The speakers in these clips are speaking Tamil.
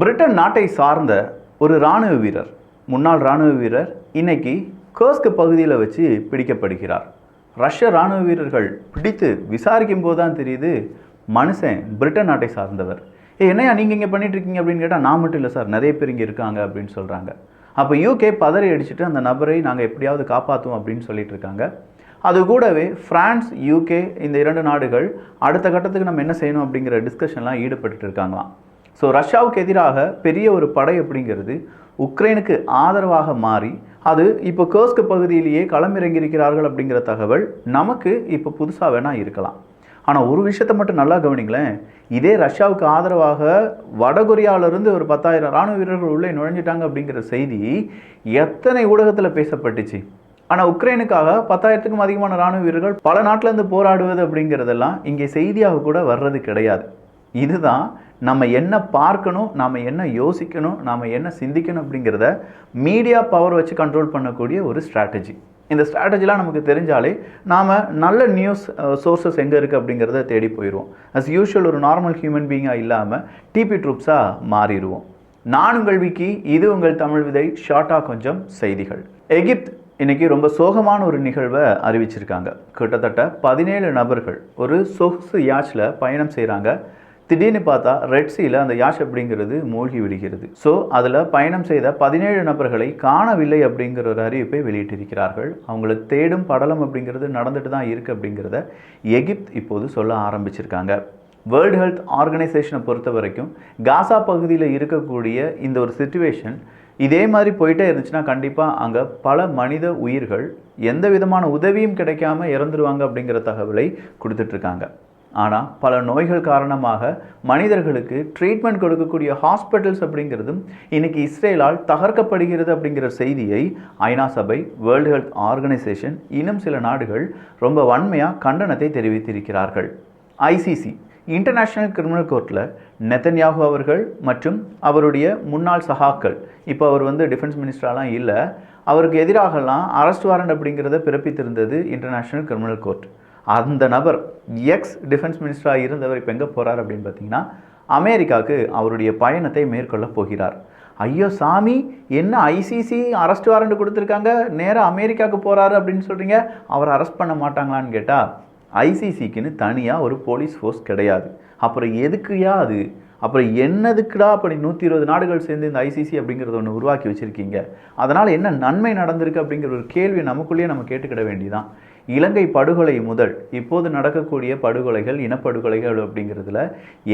பிரிட்டன் நாட்டை சார்ந்த ஒரு இராணுவ வீரர். முன்னாள் இராணுவ வீரர் இன்னைக்கு கோஸ்க் பகுதியில் வச்சு பிடிக்கப்படுகிறார். ரஷ்ய இராணுவ வீரர்கள் பிடித்து விசாரிக்கும் போது தான் தெரியுது மனுஷன் பிரிட்டன் நாட்டை சார்ந்தவர். ஏ என்னையா நீங்கள் இங்கே பண்ணிட்டு இருக்கீங்க அப்படின்னு கேட்டால் நான் மட்டும் இல்லை சார் நிறைய பேர் இங்கே இருக்காங்க அப்படின்னு சொல்கிறாங்க அப்போ யூகே பதறி அடிச்சுட்டு அந்த நபரை நாங்கள் எப்படியாவது காப்பாற்றுவோம் அப்படின்னு சொல்லிட்டு இருக்காங்க. அது கூடவே ஃப்ரான்ஸ் யூகே இந்த இரண்டு நாடுகள் அடுத்த கட்டத்துக்கு நம்ம என்ன செய்யணும் அப்படிங்கிற டிஸ்கஷன்லாம் ஈடுபட்டு இருக்காங்களாம். ஸோ ரஷ்யாவுக்கு எதிராக பெரிய ஒரு படை அப்படிங்கிறது உக்ரைனுக்கு ஆதரவாக மாறி அது இப்போ கேர்ஸ்க் பகுதியிலேயே களமிறங்கியிருக்கிறார்கள் அப்படிங்கிற தகவல் நமக்கு இப்போ புதுசாக வேணால் இருக்கலாம். ஆனால் ஒரு விஷயத்தை மட்டும் நல்லா கவனிங்களேன். இதே ரஷ்யாவுக்கு ஆதரவாக வடகொரியாவிலிருந்து ஒரு பத்தாயிரம் ராணுவ வீரர்கள் உள்ளே நுழைஞ்சிட்டாங்க அப்படிங்கிற செய்தி எத்தனை ஊடகத்தில் பேசப்பட்டுச்சு. ஆனால் உக்ரைனுக்காக பத்தாயிரத்துக்கும் அதிகமான ராணுவ வீரர்கள் பல நாட்டிலேருந்து போராடுவது அப்படிங்கிறதெல்லாம் இங்கே செய்தியாக கூட வர்றது கிடையாது. இதுதான் நம்ம என்ன பார்க்கணும் நாம் என்ன யோசிக்கணும் நாம் என்ன சிந்திக்கணும் அப்படிங்கிறத மீடியா பவர் வச்சு கண்ட்ரோல் பண்ணக்கூடிய ஒரு ஸ்ட்ராட்டஜி இந்த ஸ்ட்ராட்டஜிலாம் நமக்கு தெரிஞ்சாலே நாம் நல்ல நியூஸ் சோர்சஸ் எங்கே இருக்குது அப்படிங்கிறத தேடி போயிடுவோம். அஸ் யூஷுவல் ஒரு நார்மல் ஹியூமன் பீயிங்காக இல்லாமல் டிபி ட்ரூப்ஸாக மாறிடுவோம். நான் உங்கள் விக்கி இது உங்கள் தமிழ் விதை ஷார்ட்டாக கொஞ்சம் செய்திகள். எகிப்த் இன்றைக்கி ரொம்ப சோகமான ஒரு நிகழ்வை அறிவிச்சிருக்காங்க. கிட்டத்தட்ட பதினேழு நபர்கள் ஒரு சொகுசு யாச்சில் பயணம் செய்கிறாங்க திடீர்னு பார்த்தா ரெட் சீல அந்த யாஷ் அப்படிங்கிறது மூழ்கி விடுகிறது. ஸோ அதில் பயணம் செய்த பதினேழு நபர்களை காணவில்லை அப்படிங்கிற ஒரு அறிவிப்பை வெளியிட்டிருக்கிறார்கள். அவங்களுக்கு தேடும் படலம் அப்படிங்கிறது நடந்துட்டு தான் இருக்குது அப்படிங்கிறத எகிப்த் இப்போது சொல்ல ஆரம்பிச்சிருக்காங்க. வேர்ல்டு ஹெல்த் ஆர்கனைசேஷனை பொறுத்த வரைக்கும் காசா பகுதியில் இருக்கக்கூடிய இந்த ஒரு சுச்சுவேஷன் இதே மாதிரி போயிட்டே இருந்துச்சுன்னா கண்டிப்பாக அங்கே பல மனித உயிர்கள் எந்த விதமான உதவியும் கிடைக்காம இறந்துருவாங்க அப்படிங்கிற தகவலை கொடுத்துட்ருக்காங்க ஆனால் பல நோய்கள் காரணமாக மனிதர்களுக்கு ட்ரீட்மெண்ட் கொடுக்கக்கூடிய ஹாஸ்பிட்டல்ஸ் அப்படிங்கிறதும் இன்னைக்கு இஸ்ரேலால் தகர்க்கப்படுகிறது அப்படிங்கிற செய்தியை ஐநா சபை வேர்ல்டு ஹெல்த் ஆர்கனைசேஷன் இன்னும் சில நாடுகள் ரொம்ப வன்மையாக கண்டனத்தை தெரிவித்திருக்கிறார்கள். ஐசிசி இன்டர்நேஷ்னல் கிரிமினல் கோர்ட்டில் நெத்தன்யாகு அவர்கள் மற்றும் அவருடைய முன்னாள் சகாக்கள். இப்போ அவர் வந்து டிஃபென்ஸ் மினிஸ்டராலாம் இல்லை. அவருக்கு எதிராகலாம் அரெஸ்ட் வாரண்ட் அப்படிங்கிறத பிறப்பித்திருந்தது இன்டர்நேஷ்னல் கிரிமினல் கோர்ட் அந்த நபர் எக்ஸ் டிஃபென்ஸ் மினிஸ்டராக இருந்தவர் இப்போ எங்கே போகிறார் அப்படின்னு பார்த்தீங்கன்னா அமெரிக்காவுக்கு அவருடைய பயணத்தை மேற்கொள்ள போகிறார். ஐயோ சாமி என்ன ஐசிசி அரெஸ்ட் வாரண்ட் கொடுத்துருக்காங்க? நேராக அமெரிக்காவுக்கு போகிறாரு அப்படின்னு சொல்கிறீங்க அவர் அரெஸ்ட் பண்ண மாட்டாங்களான்னு கேட்டால் ஐசிசிக்குன்னு தனியாக ஒரு போலீஸ் ஃபோர்ஸ் கிடையாது. அப்புறம் எதுக்குயா அது? அப்புறம் என்னதுக்குடா அப்படி நூற்றி இருபது நாடுகள் சேர்ந்து இந்த ஐசிசி அப்படிங்கிறத ஒன்று உருவாக்கி வச்சுருக்கீங்க? அதனால் என்ன நன்மை நடந்திருக்கு அப்படிங்கிற ஒரு கேள்வியை நமக்குள்ளேயே நம்ம கேட்டுக்கிட வேண்டியதான் இலங்கை படுகொலை முதல் இப்போது நடக்கக்கூடிய படுகொலைகள் இனப்படுகொலைகள் அப்படிங்கிறதுல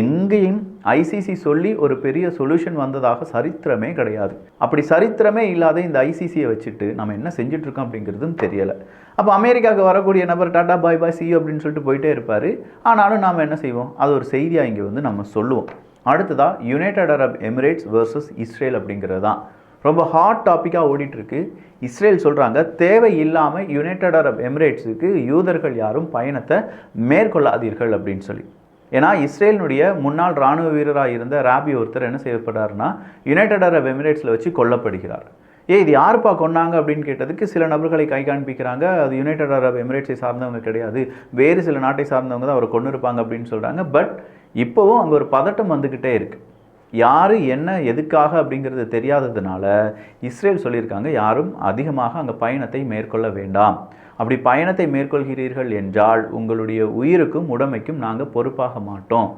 எங்கேயும் ஐசிசி சொல்லி ஒரு பெரிய சொல்யூஷன் வந்ததாக சரித்திரமே கிடையாது. அப்படி சரித்திரமே இல்லாத இந்த ஐசிசியை வச்சுட்டு நம்ம என்ன செஞ்சிட்ருக்கோம் அப்படிங்கிறதும் தெரியலை. அப்போ அமெரிக்காவுக்கு வரக்கூடிய நபர் டாடா பாய் பாய் சி அப்படின்னு சொல்லிட்டு போயிட்டே இருப்பார். ஆனாலும் நாம் என்ன செய்வோம்? அது ஒரு செய்தியாக இங்கே வந்து நம்ம சொல்லுவோம். அடுத்ததாக United Arab Emirates versus Israel அப்படிங்கிறது தான் ரொம்ப ஹாட் டாப்பிக்காக ஓடிட்டுருக்கு. இஸ்ரேல் சொல்கிறாங்க தேவை இல்லாமல் யுனைடட் அரப் எமிரேட்ஸுக்கு யூதர்கள் யாரும் பயணத்தை மேற்கொள்ளாதீர்கள் அப்படின்னு சொல்லி. ஏன்னா இஸ்ரேலினுடைய முன்னாள் இராணுவ வீரராக இருந்த ராபி ஒருத்தர் என்ன செய்யப்படுறாருன்னா யுனைடட் அரப் எமிரேட்ஸில் வச்சு கொல்லப்படுகிறார். ஏ இது யாருப்பா கொன்னாங்க அப்படின்னு கேட்டதுக்கு சில நபர்களை கை காண்பிக்கிறாங்க. அது யுனைடட் அரப் எமிரேட்ஸை சார்ந்தவங்க கிடையாது. வேறு சில நாட்டை சார்ந்தவங்க தான் அவரை கொண்டு இருப்பாங்க அப்படின்னு சொல்கிறாங்க பட் இப்போவும் அங்கே ஒரு பதட்டம் வந்துக்கிட்டே இருக்குது யார் என்ன எதுக்காக அப்படிங்கிறது தெரியாததுனால இஸ்ரேல் சொல்லியிருக்காங்க யாரும் அதிகமாக அங்கே பயணத்தை மேற்கொள்ள வேண்டாம். அப்படி பயணத்தை மேற்கொள்கிறீர்கள் என்றால் உங்களுடைய உயிருக்கும் உடமைக்கும் நாங்கள் பொறுப்பாக மாட்டோம்.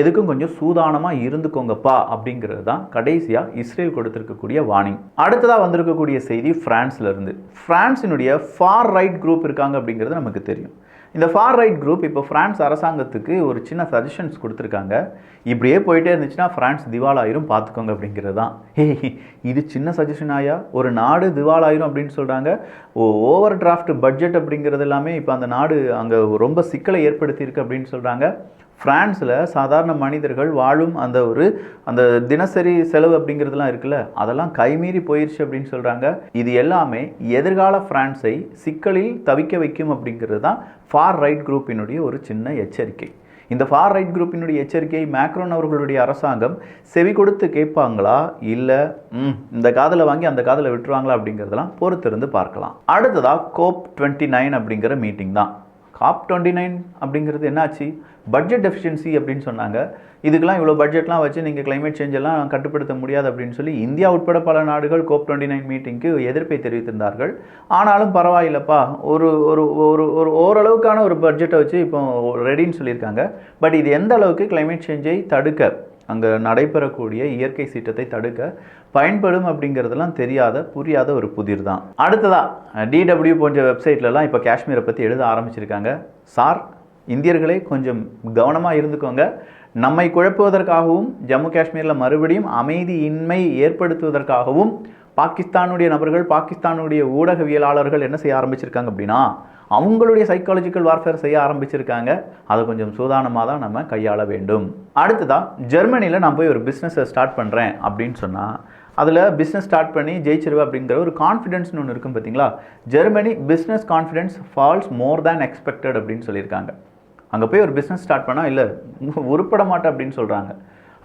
எதுக்கும் கொஞ்சம் சூதானமாக இருந்துக்கோங்கப்பா அப்படிங்கிறது தான் கடைசியாக இஸ்ரேல் கொடுத்துருக்கக்கூடிய வார்னிங் அடுத்ததாக வந்திருக்கக்கூடிய செய்தி ஃப்ரான்ஸ்லேருந்து ஃப்ரான்ஸினுடைய ஃபார் ரைட் குரூப் இருக்காங்க அப்படிங்கிறது நமக்கு தெரியும். இந்த ஃபார் ரைட் குரூப் இப்போ ஃப்ரான்ஸ் அரசாங்கத்துக்கு ஒரு சின்ன சஜஷன்ஸ் கொடுத்துருக்காங்க. இப்படியே போயிட்டே இருந்துச்சுன்னா ஃப்ரான்ஸ் திவாலாயிரும் பார்த்துக்கோங்க அப்படிங்கிறது தான். ஹே இது சின்ன சஜஷன் ஆயா? ஒரு நாடு திவாலாயிரும் அப்படின்னு சொல்கிறாங்க ஓ ஓவர் டிராஃப்ட் பட்ஜெட் அப்படிங்கிறது எல்லாமே இப்போ அந்த நாடு அங்கே ரொம்ப சிக்கலை ஏற்படுத்தியிருக்கு அப்படின்னு சொல்கிறாங்க ஃப்ரான்ஸில் சாதாரண மனிதர்கள் வாழும் அந்த ஒரு அந்த தினசரி செலவு அப்படிங்கிறதுலாம் இருக்குல்ல அதெல்லாம் கைமீறி போயிடுச்சு அப்படின்னு சொல்கிறாங்க இது எல்லாமே எதிர்கால ஃப்ரான்ஸை சிக்கலில் தவிக்க வைக்கும் அப்படிங்கிறது தான் ஃபார் ரைட் குரூப்பினுடைய ஒரு சின்ன எச்சரிக்கை. இந்த ஃபார் ரைட் குரூப்பினுடைய எச்சரிக்கையை மேக்ரோன் அவர்களுடைய அரசாங்கம் செவி கொடுத்து கேட்பாங்களா? இல்லை இந்த காதில் வாங்கி அந்த காதில் விட்டுருவாங்களா அப்படிங்கிறதெல்லாம் பொறுத்திருந்து பார்க்கலாம். அடுத்ததாக கோப் டுவெண்ட்டி நைன் அப்படிங்கிற மீட்டிங் தான். காப் டுவெண்ட்டி நைன் அப்படிங்கிறது என்னாச்சு? பட்ஜெட் டெஃபிஷியன்சி அப்படின்னு சொன்னாங்க. இதுக்கெல்லாம் இவ்வளோ பட்ஜெட்லாம் வச்சு நீங்கள் கிளைமேட் சேஞ்ச் எல்லாம் கட்டுப்படுத்த முடியாது அப்படின்னு சொல்லி இந்தியா உட்பட பல நாடுகள் கோப் டுவெண்ட்டி நைன் மீட்டிங்க்கு எதிர்ப்பை தெரிவித்திருந்தார்கள். ஆனாலும் பரவாயில்லப்பா. ஒரு ஒரு ஒரு ஒரு ஓரளவுக்கான ஒரு பட்ஜெட்டை வச்சு இப்போ ரெடின்னு சொல்லியிருக்காங்க. பட் இது எந்த அளவுக்கு கிளைமேட் சேஞ்சை தடுக்க அங்கே நடைபெறக்கூடிய இயற்கை சீற்றத்தை தடுக்க பயன்படும் அப்படிங்கிறதெல்லாம் தெரியாத புரியாத ஒரு புதிர் தான். அடுத்ததா டிடபிள்யூ போன்ற வெப்சைட்லலாம் இப்போ காஷ்மீரை பற்றி எழுத ஆரம்பிச்சிருக்காங்க. சார் இந்தியர்களே கொஞ்சம் கவனமாக இருந்துக்கோங்க. நம்மை குழப்புவதற்காகவும் ஜம்மு காஷ்மீரில் மறுபடியும் அமைதியின்மை ஏற்படுத்துவதற்காகவும் பாகிஸ்தானுடைய நபர்கள் பாகிஸ்தானுடைய ஊடகவியலாளர்கள் என்ன செய்ய ஆரம்பிச்சிருக்காங்க அப்படின்னா அவங்களுடைய சைக்காலஜிக்கல் வார்ஃபேர் செய்ய ஆரம்பிச்சிருக்காங்க. அதை கொஞ்சம் சூதானமாக தான் நம்ம கையாள வேண்டும். அடுத்ததாக ஜெர்மனியில் நான் போய் ஒரு பிஸ்னஸை ஸ்டார்ட் பண்ணுறேன் அப்படின்னு சொன்னால் அதில் பிஸ்னஸ் ஸ்டார்ட் பண்ணி ஜெயிச்சிருவேன் அப்படிங்கிற ஒரு கான்ஃபிடென்ஸ்னு ஒன்று இருக்கும் பார்த்தீங்களா Germany business confidence falls more than expected அப்படின்னு சொல்லியிருக்காங்க. அங்கே போய் ஒரு பிஸ்னஸ் ஸ்டார்ட் பண்ணால் இல்லை உருப்பட மாட்டேன் அப்படின்னு சொல்கிறாங்க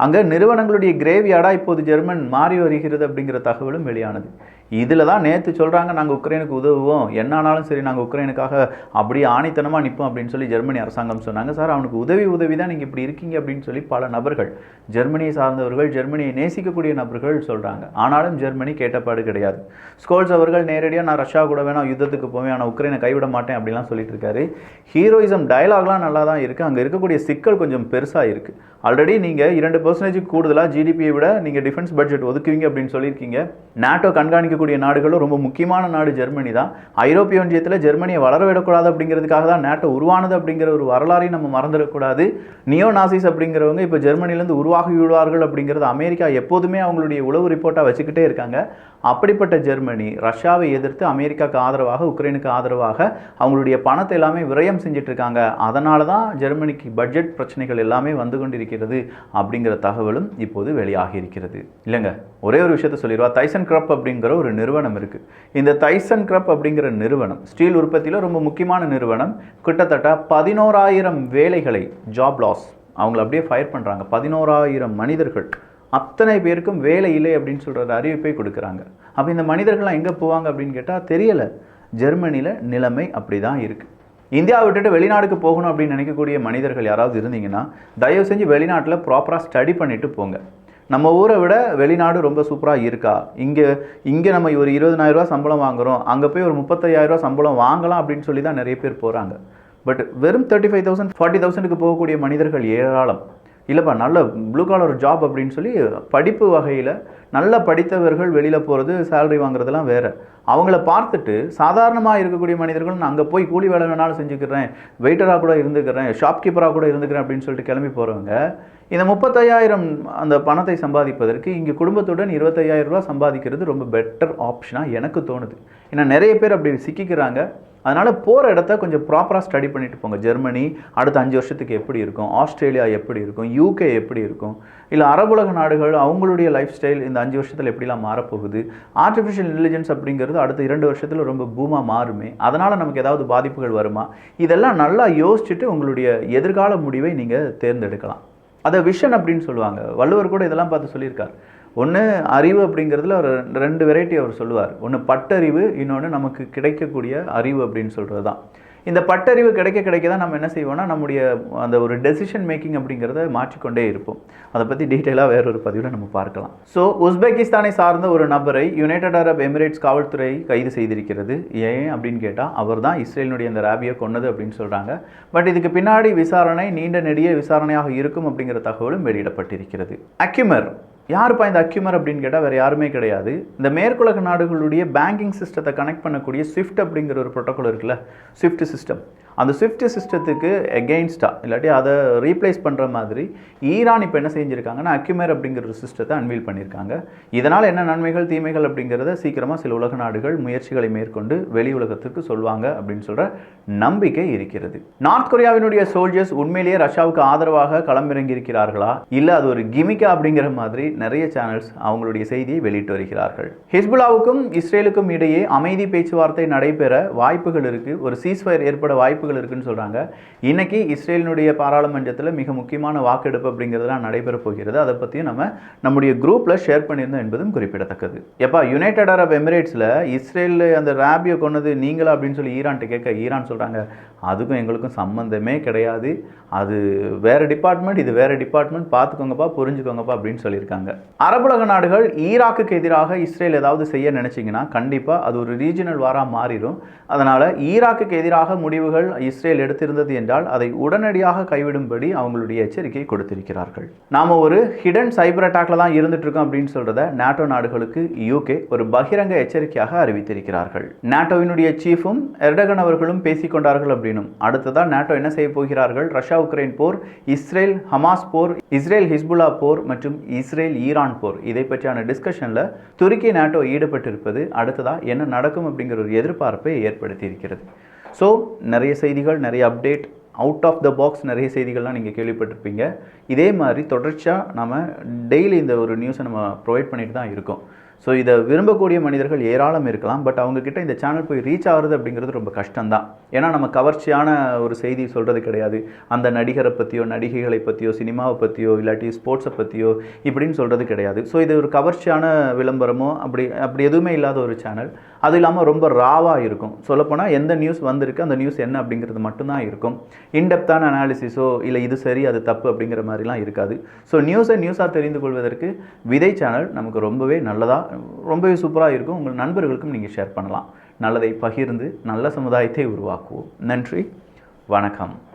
அங்கே நிறுவனங்களுடைய கிரேவியாடாக இப்போது ஜெர்மன் மாறி வருகிறது அப்படிங்கிற தகவலும் வெளியானது. இதில் தான் நேற்று சொல்கிறாங்க நாங்கள் உக்ரைனுக்கு உதவுவோம். என்ன ஆனாலும் சரி நாங்கள் உக்ரைனுக்காக அப்படியே ஆணித்தனமாக நிற்போம் அப்படின்னு சொல்லி ஜெர்மனி அரசாங்கம் சொன்னாங்க. சார் அவனுக்கு உதவி உதவி தான் நீங்கள் இப்படி இருக்கீங்க அப்படின்னு சொல்லி பல நபர்கள் ஜெர்மனியை சார்ந்தவர்கள் ஜெர்மனியை நேசிக்கக்கூடிய நபர்கள் சொல்கிறாங்க ஆனாலும் ஜெர்மனி கேட்டப்பாடு கிடையாது. ஸ்கோல்ஸ் அவர்கள் நேரடியாக நான் ரஷ்யா கூட வேணாம் யுத்தத்துக்கு போவேன் ஆனால் உக்ரைனை கைவிட மாட்டேன் அப்படிலாம் சொல்லிட்டு இருக்காரு ஹீரோயிசம் டயலாக்லாம் நல்லா தான் இருக்குது அங்கே இருக்கக்கூடிய சிக்கல் கொஞ்சம் பெருசாக இருக்குது ஆல்ரெடி நீங்கள் இரண்டு பர்சன்டேஜ் கூடுதலாக ஜிடிபியை விட நீங்கள் டிஃபென்ஸ் பட்ஜெட் ஒதுக்குவீங்க அப்படின்னு சொல்லியிருக்கீங்க. நாட்டோ இருக்கக்கூடிய நாடுகளும் ரொம்ப முக்கியமான நாடு ஜெர்மனி தான். ஐரோப்பிய ஒன்றியத்தில் ஜெர்மனியை வளரவிடக்கூடாது அப்படிங்கிறதுக்காக தான் நேட்டோ உருவானது அப்படிங்கிற ஒரு வரலாறையும் நம்ம மறந்துடக்கூடாது. நியோ நாசிஸ் அப்படிங்கிறவங்க இப்போ ஜெர்மனிலேருந்து உருவாகி விடுவார்கள் அப்படிங்கிறது அமெரிக்கா எப்போதுமே அவங்களுடைய உளவு ரிப்போர்ட்டாக வச்சுக்கிட்டே இருக்காங்க. அப்படிப்பட்ட ஜெர்மனி ரஷ்யாவை எதிர்த்து அமெரிக்காவுக்கு ஆதரவாக உக்ரைனுக்கு ஆதரவாக அவங்களுடைய பணத்தை எல்லாமே விரயம் செஞ்சுட்டு இருக்காங்க அதனால தான் ஜெர்மனிக்கு பட்ஜெட் பிரச்சனைகள் எல்லாமே வந்து கொண்டிருக்கிறது அப்படிங்கிற தகவலும் இப்போது வெளியாகி இருக்கிறது இல்லைங்க ஒரே ஒரு விஷயத்த சொல்லிடுவா. தைசன் கிரப் அப்படிங்கிற ஒரு நிறுவனம் இருக்குது இந்த தைசன் கிரப் அப்படிங்கிற நிறுவனம் ஸ்டீல் உற்பத்தியில் ரொம்ப முக்கியமான நிறுவனம். கிட்டத்தட்ட பதினோராயிரம் வேலைகளை ஜாப் லாஸ் அவங்கள அப்படியே ஃபயர் பண்ணுறாங்க பதினோராயிரம் மனிதர்கள் அத்தனை பேருக்கும் வேலை இல்லை அப்படின்னு சொல்கிற அறிவிப்பை கொடுக்குறாங்க. அப்போ இந்த மனிதர்கள்லாம் எங்கே போவாங்க அப்படின்னு கேட்டால் தெரியலை. ஜெர்மனியில் நிலைமை அப்படி தான் இருக்குது இந்தியா விட்டுட்டு வெளிநாடுக்கு போகணும் அப்படின்னு நினைக்கக்கூடிய மனிதர்கள் யாராவது இருந்தீங்கன்னா தயவு செஞ்சு வெளிநாட்டில் ப்ராப்பராக ஸ்டடி பண்ணிட்டு போங்க. நம்ம ஊரை விட வெளிநாடு ரொம்ப சூப்பராக இருக்கா? இங்கே இங்கே நம்ம ஒரு இருபதனாயிரரூவா சம்பளம் வாங்குறோம். அங்கே போய் ஒரு முப்பத்தையாயிரரூவா சம்பளம் வாங்கலாம் அப்படின்னு சொல்லி தான் நிறைய பேர் போகிறாங்க பட் வெறும் தேர்ட்டி ஃபைவ் தௌசண்ட் ஃபார்ட்டி தௌசண்ட்க்கு போகக்கூடிய மனிதர்கள் ஏராளம். இல்லைப்பா நல்ல ப்ளூ காலர் ஜாப் அப்படின்னு சொல்லி படிப்பு வகையில் நல்ல படித்தவர்கள் வெளியில் போகிறது சேலரி வாங்குறதெல்லாம் வேறு. அவங்கள பார்த்துட்டு சாதாரணமாக இருக்கக்கூடிய மனிதர்கள் நான் அங்கே போய் கூலி வேலை வேணாலும் செஞ்சுக்கிறேன் வெயிட்டராக கூட இருந்துக்கிறேன் ஷாப்கீப்பராக கூட இருந்துக்கிறேன் அப்படின்னு சொல்லிட்டு கிளம்பி போகிறவங்க இந்த முப்பத்தையாயிரம் அந்த பணத்தை சம்பாதிப்பதற்கு இங்கே குடும்பத்துடன் இருபத்தையாயிரம் ரூபா சம்பாதிக்கிறது ரொம்ப பெட்டர் ஆப்ஷனாக எனக்கு தோணுது. ஏன்னா நிறைய பேர் அப்படி சிக்கிக்கிறாங்க. அதனால் போகிற இடத்த கொஞ்சம் ப்ராப்பராக ஸ்டடி பண்ணிட்டு போங்க. ஜெர்மனி அடுத்த அஞ்சு வருஷத்துக்கு எப்படி இருக்கும்? ஆஸ்திரேலியா எப்படி இருக்கும்? யூகே எப்படி இருக்கும்? இல்லை அரபுலக நாடுகள் அவங்களுடைய லைஃப் ஸ்டைல் இந்த அஞ்சு வருஷத்தில் எப்படிலாம் மாறப்போகுது? ஆர்டிஃபிஷியல் இன்டெலிஜென்ஸ் அப்படிங்கிறது அடுத்த இரண்டு வருஷத்தில் ரொம்ப பூமாக மாறுமே. அதனால் நமக்கு ஏதாவது பாதிப்புகள் வருமா? இதெல்லாம் நல்லா யோசிச்சுட்டு உங்களுடைய எதிர்கால முடிவை நீங்கள் தேர்ந்தெடுக்கலாம். அதை விஷன் அப்படின்னு சொல்லுவாங்க. வள்ளுவர் கூட இதெல்லாம் பார்த்து சொல்லியிருக்கார். ஒன்று அறிவு அப்படிங்கிறதுல ஒரு ரெண்டு வெரைட்டி அவர் சொல்லுவார். ஒன்று பட்டறிவு இன்னொன்று நமக்கு கிடைக்கக்கூடிய அறிவு அப்படின்னு சொல்கிறது தான் இந்த பட்டறிவு கிடைக்க கிடைக்க தான் நம்ம என்ன செய்வோம்னா நம்முடைய அந்த ஒரு டெசிஷன் மேக்கிங் அப்படிங்கிறத மாற்றிக்கொண்டே இருப்போம். அதை பற்றி டீட்டெயிலாக வேற ஒரு பதிவில் நம்ம பார்க்கலாம். ஸோ உஸ்பெகிஸ்தானை சார்ந்த ஒரு நபரை யுனைடெட் அரப் எமிரேட்ஸ் காவல்துறை கைது செய்திருக்கிறது. ஏன் அப்படின்னு கேட்டால் அவர் தான் இஸ்ரேலினுடைய அந்த ராபியை கொண்டது அப்படின்னு சொல்கிறாங்க பட் இதுக்கு பின்னாடி விசாரணை நீண்ட நெடிய விசாரணையாக இருக்கும் அப்படிங்கிற தகவலும் வெளியிடப்பட்டிருக்கிறது. அக்யூமர் யாருப்பா இந்த அக்யூமர் அப்படின்னு கேட்டால் வேறு யாருமே கிடையாது. இந்த மேற்குலக நாடுகளுடைய பேங்கிங் சிஸ்டத்தை கனெக்ட் பண்ணக்கூடிய ஸ்விஃப்ட் அப்படிங்கிற ஒரு ப்ரோட்டோக்கால் இருக்குல்ல? ஸ்விஃப்ட் சிஸ்டம் அந்த ஸ்விஃப்ட் சிஸ்டத்துக்கு எகெயின்ஸ்டாக இல்லாட்டி அதை ரீப்ளேஸ் பண்ணுற மாதிரி ஈரான் இப்போ என்ன செஞ்சுருக்காங்கன்னா அக்யூமர் அப்படிங்கிற ஒரு சிஸ்டத்தை அன்வீல் பண்ணியிருக்காங்க இதனால் என்ன நன்மைகள் தீமைகள் அப்படிங்கிறத சீக்கிரமாக சில உலக நாடுகள் முயற்சிகளை மேற்கொண்டு வெளி உலகத்துக்கு சொல்வாங்க அப்படின்னு சொல்கிற நம்பிக்கை இருக்கிறது. நார்த் கொரியாவினுடைய சோல்ஜர்ஸ் உண்மையிலேயே ரஷ்யாவுக்கு ஆதரவாக களமிறங்கி இருக்கிறார்களா இல்லை அது ஒரு கிமிக்கா அப்படிங்கிற மாதிரி நிறைய சேனல்ஸ் அவங்களுடைய செய்தியை வெளியிட்டு வருகிறார்கள். ஹிஸ்புல்லாவுக்கும் இஸ்ரேலுக்கும் இடையே அமைதி பேச்சுவார்த்தை நடைபெற வாய்ப்புகள் இருக்குது ஒரு சீஸ்ஃபயர் ஏற்பட வாய்ப்பு வாய்ப்புகள் இருக்குன்னு சொல்கிறாங்க இன்னைக்கு இஸ்ரேலினுடைய பாராளுமன்றத்தில் மிக முக்கியமான வாக்கெடுப்பு அப்படிங்கிறதுலாம் நடைபெற போகிறது. அதை பற்றியும் நம்ம நம்முடைய குரூப்பில் ஷேர் பண்ணியிருந்தோம் என்பதும் குறிப்பிடத்தக்கது. எப்பா யுனைடெட் அரப் எமிரேட்ஸில் இஸ்ரேலில் அந்த ராபியை கொண்டது நீங்களா அப்படின்னு சொல்லி ஈரான்ட்டு கேட்க ஈரான் சொல்கிறாங்க அதுக்கும் எங்களுக்கும் சம்மந்தமே கிடையாது. அது வேற டிபார்ட்மெண்ட் இது வேற டிபார்ட்மெண்ட். பார்த்துக்கோங்கப்பா புரிஞ்சுக்கோங்கப்பா அப்படின்னு சொல்லியிருக்காங்க. அரபுலக நாடுகள் ஈராக்குக்கு எதிராக இஸ்ரேல் ஏதாவது செய்ய நினச்சிங்கன்னா கண்டிப்பாக அது ஒரு ரீஜனல் வாராக மாறிடும். அதனால் ஈராக்குக்கு எதிராக முடிவுகள் இஸ்ரேல் எடுத்திருந்தது என்றால் அதை உடனடியாக கைவிடும்படி அவங்களுடைய எச்சரிக்கை கொடுத்திருக்கிறார்கள். நாம் ஒரு ஹிடன் சைபர் அட்டாக்ல தான் இருந்துட்டு இருக்கோம் அப்படின்னு சொல்றத நாட்டோ நாடுகளுக்கு யூகே ஒரு பகிரங்க எச்சரிக்கையாக அறிவித்திருக்கிறார்கள். நாட்டோவினுடைய சீஃபும் எர்டகன் அவர்களும் பேசிக்கொண்டார்கள் அப்படின்னும். அடுத்ததான் நாட்டோ என்ன செய்ய போகிறார்கள்? ரஷ்யா உக்ரைன் போர் இஸ்ரேல் ஹமாஸ் போர் இஸ்ரேல் ஹிஸ்புல்லா போர் மற்றும் இஸ்ரேல் ஈரான் போர். இதை பற்றியான டிஸ்கஷனில் துருக்கி நாட்டோ ஈடுபட்டிருப்பது அடுத்ததா என்ன நடக்கும் அப்படிங்கிற ஒரு எதிர்பார்ப்பை ஏற்படுத்தியிருக்கிறது. ஸோ நிறைய செய்திகள் நிறைய update out of the box நிறைய செய்திகள்லாம் நீங்கள் கேள்விப்பட்டிருப்பீங்க. இதே மாதிரி தொடர்ச்சியாக நம்ம டெய்லி இந்த ஒரு நியூஸை நம்ம ப்ரொவைட் பண்ணிட்டு தான் இருக்கோம். ஸோ இதை விரும்பக்கூடிய மனிதர்கள் ஏராளம் இருக்கலாம் பட் அவங்கக்கிட்ட இந்த சேனல் போய் ரீச் ஆகிறது அப்படிங்கிறது ரொம்ப கஷ்டம்தான். ஏன்னா நம்ம கவர்ச்சியான ஒரு செய்தி சொல்கிறது கிடையாது. அந்த நடிகரை பற்றியோ நடிகைகளை பற்றியோ சினிமாவை பற்றியோ இல்லாட்டி ஸ்போர்ட்ஸை பற்றியோ இப்படின்னு சொல்கிறது கிடையாது. ஸோ இது ஒரு கவர்ச்சியான விளம்பரமோ அப்படி அப்படி எதுவுமே இல்லாத ஒரு சேனல் அது இல்லாமல் ரொம்ப ராவாக இருக்கும். சொல்லப்போனால் எந்த நியூஸ் வந்திருக்கு அந்த நியூஸ் என்ன அப்படிங்கிறது மட்டும்தான் இருக்கும். இன்டெப்த்தான அனாலிசிஸோ இல்லை இது சரி அது தப்பு அப்படிங்கிற மாதிரிலாம் இருக்காது. ஸோ நியூஸை நியூஸாக தெரிந்து கொள்வதற்கு விதை சேனல் நமக்கு ரொம்பவே நல்லதாக ரொம்பவே சூப்பராக இருக்கும். உங்கள் நண்பர்களுக்கும் நீங்கள் ஷேர் பண்ணலாம். நல்லதை பகிர்ந்து நல்ல சமுதாயத்தை உருவாக்குவோம். நன்றி. வணக்கம்.